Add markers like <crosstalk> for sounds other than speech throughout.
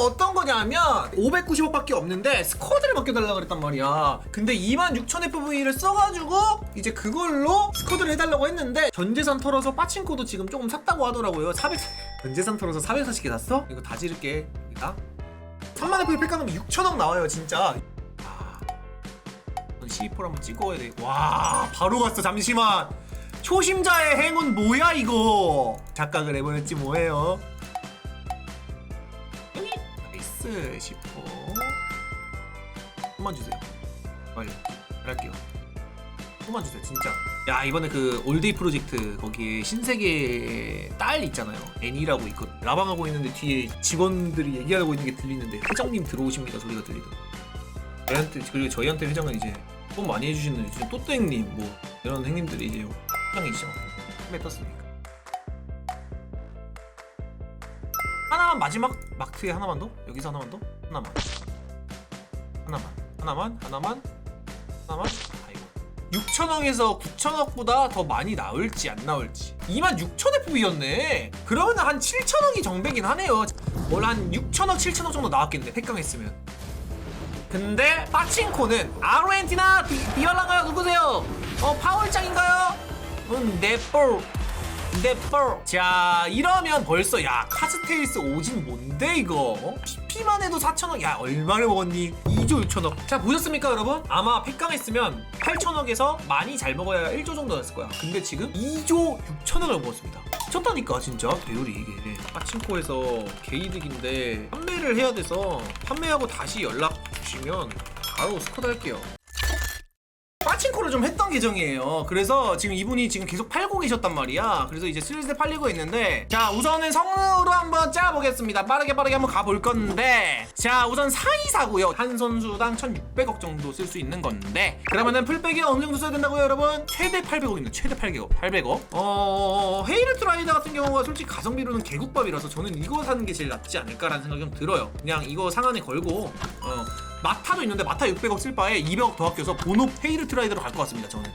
어떤 거냐면 590억밖에 없는데 스쿼드를 맡겨달라 그랬단 말이야. 근데 26,000 FV를 써가지고 이제 그걸로 스쿼드를 해달라고 했는데 전재산 털어서 빠친코도 지금 조금 샀다고 하더라고요. 400 전재산 털어서 440개 샀어? 이거 다 지를게 여기다 3만 FV 팩 가면 6천억 나와요 진짜. 아, C4를 한번 찍어야 돼 와 바로 갔어 잠시만. 초심자의 행운 뭐야 이거? 작각을 해버렸지 뭐예요 나이스 10호 한번 주세요. 빨리. 할게요. 한번 주세요 진짜. 야 이번에 그 올데이 프로젝트 거기에 신세계 딸 있잖아요. 애니라고 있거 라방하고 있는데 뒤에 직원들이 얘기하고 있는 게 들리는데 회장님 들어오십니다 소리가 들리더라고. 저희한테 그리고 저희한테 회장은 이제 돈 많이 해주시는 이제 또또행님 뭐 이런 행님들이 이제 회장이시죠 매 떴으니까 하나만 마지막 마크에 하나만 더? 여기서 하나만 더? 하나만. 하나만. 하나만? 하나만? 하나만? 아이고. 6천억에서 9천억보다 더 많이 나올지 안 나올지. 2만 6천 FV였네. 그러면 한 7천억이 정배긴 하네요. 뭘 한 6천억 7천억 정도 나왔겠네 팩강했으면. 근데 파친코는 아르헨티나 비, 비올라가요 누구세요? 어 파월짱인가요? 응 네볼 네볼 자 이러면 벌써 야 카스테일스 오진 뭔데 이거? PP만 해도 4천억 야 얼마를 먹었니? 2조 6천억. 자 보셨습니까 여러분? 아마 팩강했으면 8천억에서 많이 잘 먹어야 1조 정도 됐을 거야. 근데 지금 2조 6천억을 먹었습니다. 미쳤다니까 진짜. 배율이 이게. 파친코에서 개이득인데 판매를 해야 돼서 판매하고 다시 연락 주시면 바로 스쿼드 할게요 파친코를 좀 했던 계정이에요. 그래서 지금 이분이 지금 계속 팔고 계셨단 말이야. 그래서 이제 슬슬 팔리고 있는데 자 우선은 성으로 한번 짜보겠습니다. 빠르게 빠르게 한번 가볼 건데 자 우선 424고요. 한 선수당 1,600억 정도 쓸 수 있는 건데 그러면은 풀백이 어느 정도 써야 된다고요 여러분? 최대 800억 있는 최대 800억 800억 어 헤이르트 라이더 같은 경우가 솔직히 가성비로는 개국밥이라서 저는 이거 사는 게 제일 낫지 않을까라는 생각이 좀 들어요. 그냥 이거 상한에 걸고 어 마타도 있는데 마타 600억 쓸 바에 200억 더 아껴서 본업 헤이르트 라이더로 갈 것 같습니다 저는.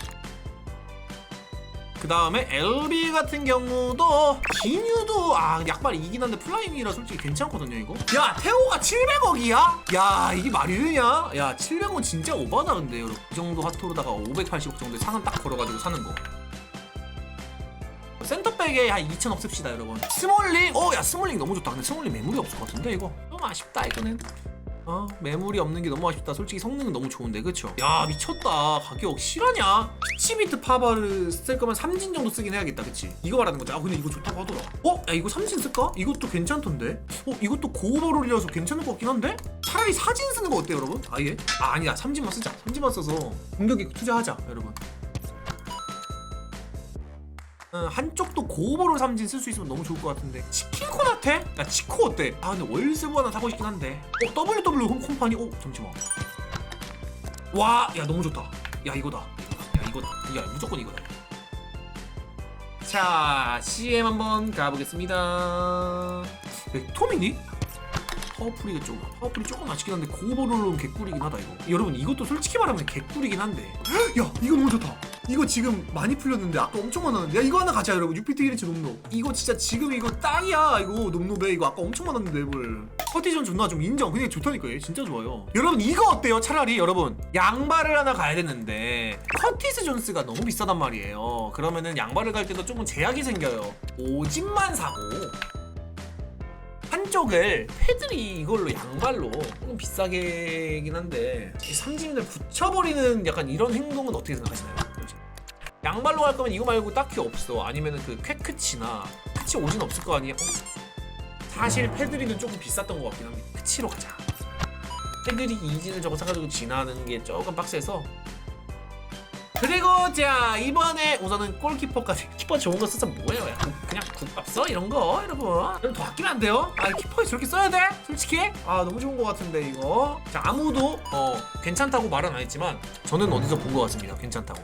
그 다음에 LB 같은 경우도 기뉴도 아 약발이 이긴 한데 플라잉이라 솔직히 괜찮거든요 이거. 야 태호가 700억이야? 야 이게 말이 되냐? 야 700원 진짜 오바다 근데 여러분. 이 정도 핫토로다가 580억 정도의 상한 딱 걸어가지고 사는 거. 센터백에 한 2천억 씁시다 여러분. 스몰링? 어야 스몰링 너무 좋다. 근데 스몰링 매물이 없을 것 같은데 이거? 좀 아쉽다 이거는 어? 매물이 없는 게 너무 아쉽다. 솔직히 성능은 너무 좋은데 그쵸? 야 미쳤다. 가격 실화냐? 피치비트 파바를 쓸 거면 삼진 정도 쓰긴 해야겠다 그치? 이거 말하는 거지. 아 근데 이거 좋다고 하더라. 어? 야 이거 삼진 쓸까? 이것도 괜찮던데? 어 이것도 고오버롤이라서 괜찮을 것 같긴 한데? 차라리 사진 쓰는 거 어때요 여러분? 아예? 아 아니다. 삼진만 쓰자. 삼진만 써서 공격에 투자하자 여러분 어, 한쪽도 고오버롤 삼진 쓸 수 있으면 너무 좋을 것 같은데 치킨 코나테? 야 치코 어때? 아 근데 월스브 하나 사고 싶긴 한데 어 WW 홈 콤파니? 어 잠시만 와 야 너무 좋다 야 이거다 야 이거 야 무조건 이거다 자 CM 한번 가보겠습니다 네, 토미니? 파워풀이가 좀 파워풀이 조금 아쉽긴 한데 고오버롤은 개꿀이긴 하다 이거. 여러분 이것도 솔직히 말하면 개꿀이긴 한데. <gasps> 야 이거 너무 좋다. 이거 지금 많이 풀렸는데 아까 엄청 많았는데? 야 이거 하나 가자 여러분. 6피트 1인치 놈노. 이거 진짜 지금 이거 땅이야 이거 놈노배. 이거 아까 엄청 많았는데 뭘. 퍼티션 존나 좀 인정. 근데 좋다니까 얘 진짜 좋아요. 여러분 이거 어때요? 차라리 여러분 양발을 하나 가야 되는데 커티스 존스가 너무 비싸단 말이에요. 그러면은 양발을 갈 때도 조금 제약이 생겨요. 오진만 사고 한쪽을 패들이 이걸로 양발로 조금 비싸게긴 한데 이 삼진을 붙여버리는 약간 이런 행동은 어떻게 생각하시나요? 솔직히. 양발로 갈 거면 이거 말고 딱히 없어 아니면은 그 쾌크치나 크치 오진 없을 거 아니에요? 어? 사실 패드리는 조금 비쌌던 것 같긴 합니다 크치로 가자 패드리 이진을 저거 사가지고 지나는 게 조금 빡세서 그리고 자 이번에 우선은 골키퍼까지 <laughs> 키퍼 좋은 거 써서 뭐예요? 야, 국- 그냥 국밥 써 이런 거 여러분 여러분 더 아끼면 안 돼요? 아 키퍼에 저렇게 써야 돼? 솔직히? 아 너무 좋은 거 같은데 이거 자 아무도 어 괜찮다고 말은 안 했지만 저는 어디서 본 거 같습니다 괜찮다고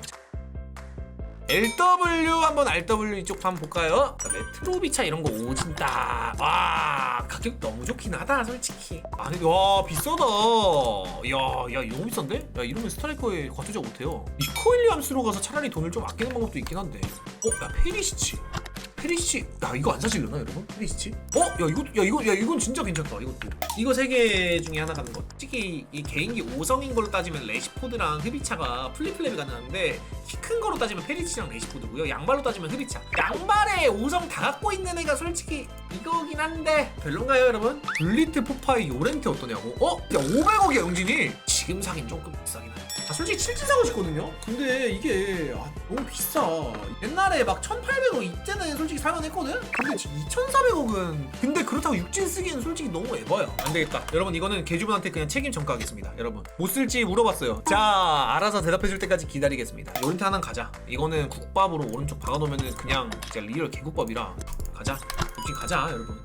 LW 한번 RW 이쪽 한번 볼까요? 자, 메트로비차 이런 거 오진다. 와 가격 너무 좋긴 하다 솔직히. 아니 와 비싸다. 야야 너무 비싼데? 야 이러면 스트라이커에 과투자 못해요. 니코 윌리엄스로 가서 차라리 돈을 좀 아끼는 방법도 있긴 한데. 어야 페리시치. 페리시치 야 이거 안 사실려나 여러분? 페리시치? 어? 야 이거 야 이거 야 이건 진짜 괜찮다 이것도. 이거 세 개 중에 하나 가는 거. 솔직히 이 개인기 5성인 걸로 따지면 레시포드랑 흡이차가 플리플랩이 가능한데 키 큰 거로 따지면 페리치랑 레시포드고요. 양발로 따지면 흡이차. 양발에 5성 다 갖고 있는 애가 솔직히 이거긴 한데. 별론가요 여러분? 블리트 포파이 요렌트 어떠냐고. 어? 야 500억이야 영진이. 지금 사긴 조금 비싸긴 하네 아, 솔직히 7진 사고 싶거든요? 근데 이게 아, 너무 비싸 옛날에 막 1800억 이때는 솔직히 살만 했거든? 근데 지금 2400억은 근데 그렇다고 6진 쓰기엔 솔직히 너무 에바야 안 되겠다 여러분 이거는 개주분한테 그냥 책임 전가하겠습니다 여러분 못 쓸지 물어봤어요 자 알아서 대답해줄 때까지 기다리겠습니다 요런테 하나 가자 이거는 국밥으로 오른쪽 박아놓으면은 그냥 진짜 리얼 개국밥이라 가자 육진 가자 여러분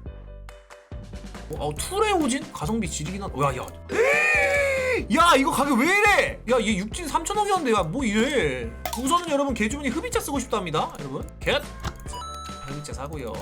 어, 어 투레 오진? 가성비 지리긴 한. 야, 야. 야, 이거 가격 왜 이래? 야, 얘 육진 3천억이었는데, 야, 뭐 이래? 우선은 여러분 개주문이 흡입자 쓰고 싶답니다, 여러분. 겟. 자, 흡입자 사고요.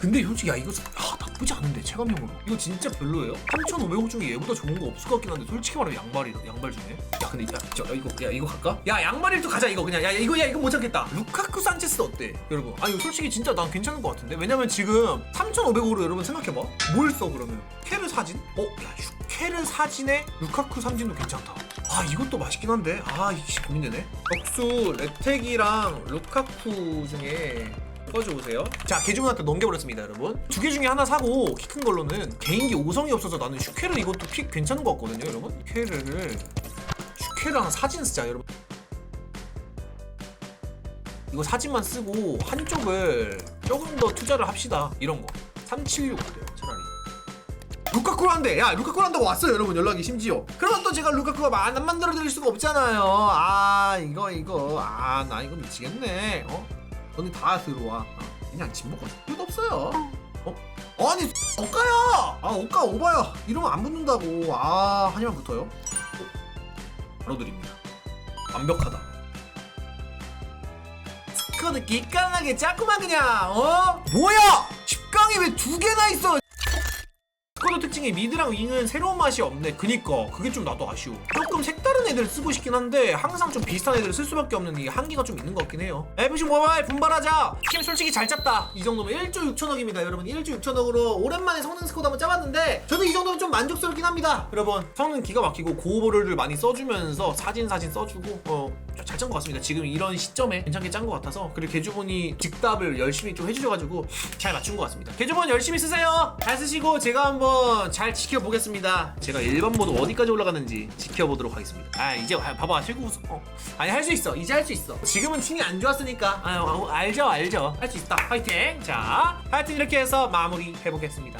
근데 솔직히 야 이거 아, 나쁘지 않은데 체감형으로 이거 진짜 별로예요 3,500원 중에 얘보다 좋은 거 없을 것 같긴 한데 솔직히 말하면 양말이 양말 중에 야 근데 야, 저, 야, 이거 야 이거 갈까? 야 양말일도 가자 이거 그냥 야 이거 야 이거 못 참겠다 루카쿠 산체스 어때 여러분 아니 솔직히 진짜 난 괜찮은 것 같은데 왜냐면 지금 3,500원으로 여러분 생각해봐 뭘 써 그러면 캐르 사진? 어? 야 캐르 사진에 루카쿠 삼진도 괜찮다. 아 이것도 맛있긴 한데. 아 이게 고민되네. 덕수 레텍이랑 루카쿠 중에 꺼줘보세요. 자 개중한테 넘겨버렸습니다 여러분. 두 개 중에 하나 사고 키 큰 걸로는 개인기 5성이 없어서 나는 슈케르 이것도 픽 괜찮은 것 같거든요 여러분. 슈케르를 슈케르 하나 사진 쓰자 여러분. 이거 사진만 쓰고 한쪽을 조금 더 투자를 합시다 이런 거. 376 어때요 루카쿠란데 야 루카쿠란다고 왔어요 여러분 연락이 심지어. 그러면 또 제가 루카쿠가 안, 안 만들어 드릴 수가 없잖아요. 아 이거 이거. 아 나 이거 미치겠네. 어? 너네 다 들어와. 어, 그냥 집 먹고 필요도 없어요. 어? 아니 억가야! 아 억가 오바야. 이러면 안 붙는다고. 아 한이만 붙어요. 어? 바로 드립니다. 완벽하다. 스쿼드 기깔나게 짰구만 그냥 어? 뭐야! 10강이 왜 두 개나 있어 특징이 미드랑 윙은 새로운 맛이 없네. 그니까 그게 좀 나도 아쉬워. 조금 색다른 애들 쓰고 싶긴 한데 항상 좀 비슷한 애들 쓸 수밖에 없는 이 한계가 좀 있는 것 같긴 해요. FC 모바일 분발하자. 팀 솔직히 잘 짰다. 이 정도면 1조 6천억입니다, 여러분. 1조 6천억으로 오랜만에 성능 스쿼드 한번 짜봤는데 저는 이 정도면 좀 만족스럽긴 합니다. 여러분 성능 기가 막히고 고오버를 많이 써주면서 사진 사진 써주고 어 잘 짠 것 같습니다. 지금 이런 시점에 괜찮게 짠 것 같아서 그리고 개주분이 직답을 열심히 좀 해주셔가지고 잘 맞춘 것 같습니다. 개주분 열심히 쓰세요. 잘 쓰시고 제가 한번 잘 지켜보겠습니다. 제가 일반 모드 어디까지 올라가는지 지켜보도록 하겠습니다. 아 이제 아, 봐봐 실구 우승 어. 아니 할 수 있어 이제 할 수 있어. 지금은 팀이 안 좋았으니까 아, 아, 알죠 알죠 할 수 있다. 파이팅. 자 하여튼 이렇게 해서 마무리 해보겠습니다.